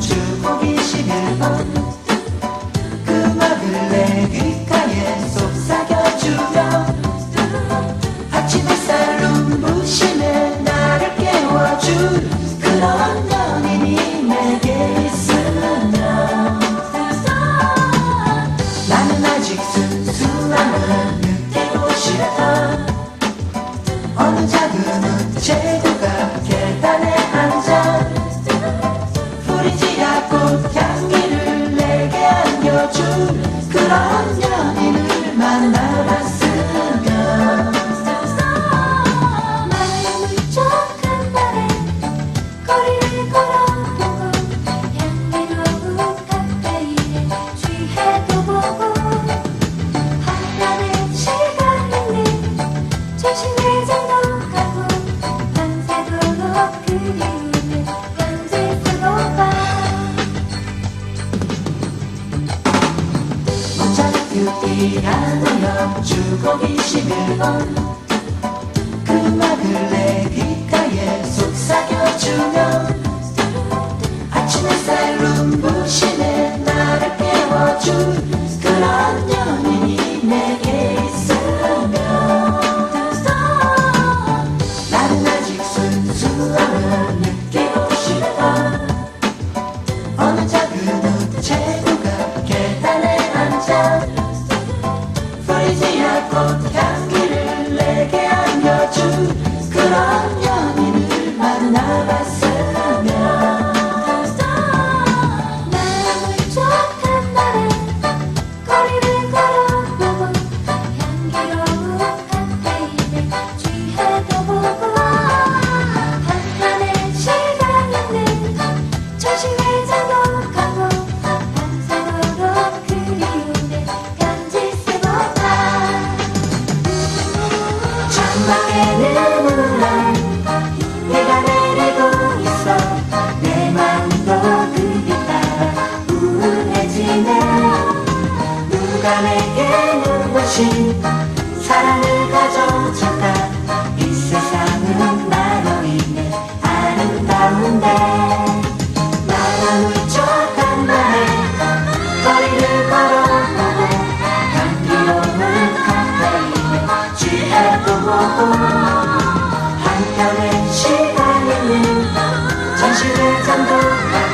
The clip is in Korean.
주곡이 11번 그 음악을 내 귓가에 속삭여주며 아침 햇살 눈부심에 나를 깨워줄 그런 연인이 내게 있으면 나는 아직 순수함을 느끼고 싶어. 어느 작은 우체구가 계단에 6이라는 역 주공 21번. 가 내게 물으신 사랑을 가져줬다 이 세상은 만원이네 아름다운데 나가 울적한 말에 거리를 걸어보고 향기로운 카페인에 취해도 한편의 시간에는 전신을 잠도